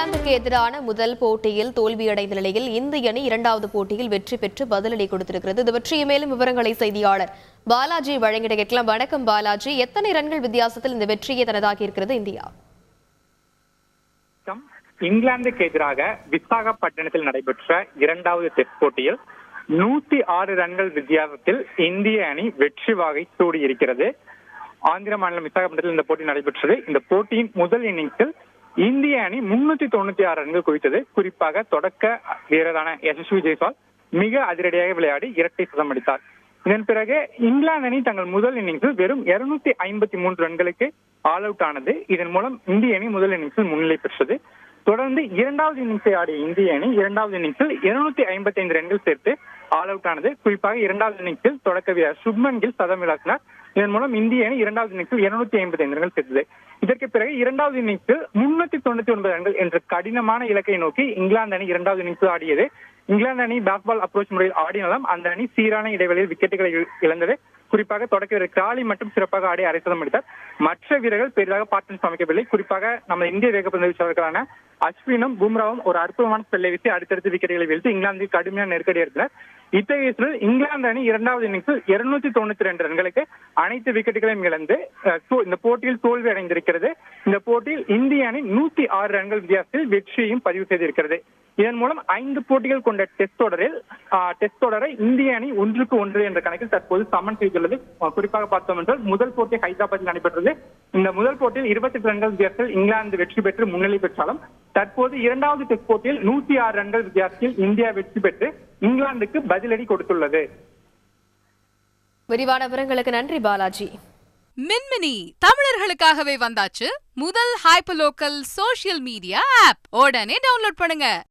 இங்கிலாந்துக்கு எதிரான முதல் போட்டியில் தோல்வியடைந்த நிலையில் இந்திய அணி இரண்டாவது போட்டியில் வெற்றி பெற்று பதிலடி கொடுத்திருக்கிறது. இது பற்றிய மேலும் விவரங்களை செய்தியாளர் பாலாஜி வழங்கிட கேட்கலாம். வணக்கம் பாலாஜி. எத்தனை ரன்கள் வித்தியாசத்தில் இந்த வெற்றியை தனதாகி இருக்கிறது இந்தியா? இங்கிலாந்துக்கு எதிராக விசாகப்பட்டினத்தில் நடைபெற்ற இரண்டாவது டெஸ்ட் போட்டியில் நூத்தி ஆறு ரன்கள் வித்தியாசத்தில் இந்திய அணி வெற்றி வாகை சூடியிருக்கிறது. ஆந்திர மாநிலம் விசாகப்பட்டினத்தில் இந்த போட்டி நடைபெற்றது. இந்த போட்டியின் முதல் இன்னிங்ஸில் இந்திய அணி முன்னூத்தி தொண்ணூத்தி ஆறு ரன்கள் குவித்தது. குறிப்பாக தொடக்க வீரரான யசஸ்வி ஜெய்ஸ்வால் மிக அதிரடியாக விளையாடி இரட்டை சதம் அடித்தார். இதன் பிறகு இங்கிலாந்து அணி தங்கள் முதல் இன்னிங்ஸில் வெறும் இருநூத்தி ஐம்பத்தி மூன்று ரன்களுக்கு ஆல் அவுட் ஆனது. இதன் மூலம் இந்திய அணி முதல் இன்னிங்ஸில் முன்னிலை பெற்றது. தொடர்ந்து இரண்டாவது இன்னிங்ஸை ஆடிய இந்திய அணி இரண்டாவது இன்னிங்ஸில் இருநூத்தி ஐம்பத்தி ஐந்து ரன்கள் சேர்த்து ஆல் அவுட் ஆனது. குறிப்பாக இரண்டாவது இன்னிங்ஸில் தொடக்க வீரர் சுப்மன் கில் சதம் இழக்கினார் இதன் மூலம் இந்திய அணி இரண்டாவது இன்னிங்ஸில் இருநூத்தி ஐம்பத்தி ஐந்து ரன்கள் சேர்த்தது. இதற்கு பிறகு இரண்டாவது இன்னிங்ஸில் முன்னூத்தி தொண்ணூத்தி ஒன்பது ரன்கள் என்ற கடினமான இலக்கை நோக்கி இங்கிலாந்து அணி இரண்டாவது இன்னிங்ஸில் ஆடியது. இங்கிலாந்து அணி பேட் பால் அப்ரோச் முறையில் ஆடினாலும் அந்த அணி சீரான இடைவெளியில் விக்கெட்டுகளை இழந்தது. குறிப்பாக தொடக்க வீரர் காலி மட்டும் சிறப்பாக ஆடி அரை அடித்தார். மற்ற வீரர்கள் பெரிதாக பார்ட்னர்ஸ் அமைக்கவில்லை குறிப்பாக நம்ம இந்திய வேகப்பந்து வீச்சாளர்களான அஸ்வினும் பும்ராவும் ஒரு அற்புதமான ஸ்பெல்லை வீசி அடுத்தடுத்து விக்கெட்டுகளை வீழ்த்து இங்கிலாந்துக்கு கடுமையான நெருக்கடி எடுத்தனர் இத்தகைய சூழல் இங்கிலாந்து அணி இரண்டாவது இன்னிங்ஸில் இருநூத்தி தொண்ணூத்தி ரெண்டு ரன்களுக்கு அனைத்து விக்கெட்டுகளையும் இழந்து இந்த போட்டியில் தோல்வி அடைந்திருக்கிறது. இந்த போட்டியில் இந்திய அணி நூத்தி ஆறு ரன்கள் வித்தியாசத்தில் வெற்றியையும் பதிவு செய்திருக்கிறது. இதன் மூலம் ஐந்து போட்டிகள் கொண்ட டெஸ்ட் தொடரில் டெஸ்ட் தொடரை இந்திய அணி ஒன்றுக்கு ஒன்று என்ற கணக்கில் தற்போது சமன் செய்துள்ளது. குறிப்பாக பார்த்தோம் என்றால் முதல் போட்டி ஹைதராபாத்தில் நடைபெற்றது. இந்த முதல் போட்டியில் இருபத்தி எட்டு ரன்கள் வித்தியாசத்தில் இங்கிலாந்து வெற்றி பெற்று முன்னிலை பெற்றாலும் தற்போது இரண்டாவது டெஸ்ட் போட்டியில் நூத்தி ஆறு ரன்கள் வித்தியாசத்தில் இந்தியா வெற்றி பெற்று இங்கிலாந்துக்கு பதிலடி கொடுத்துள்ளது. விரிவான விவரங்களுக்கு நன்றி பாலாஜி. மின்மினி தமிழர்களுக்காகவே வந்தாச்சு முதல் hyper local social media app. உடனே டவுன்லோட் பண்ணுங்க.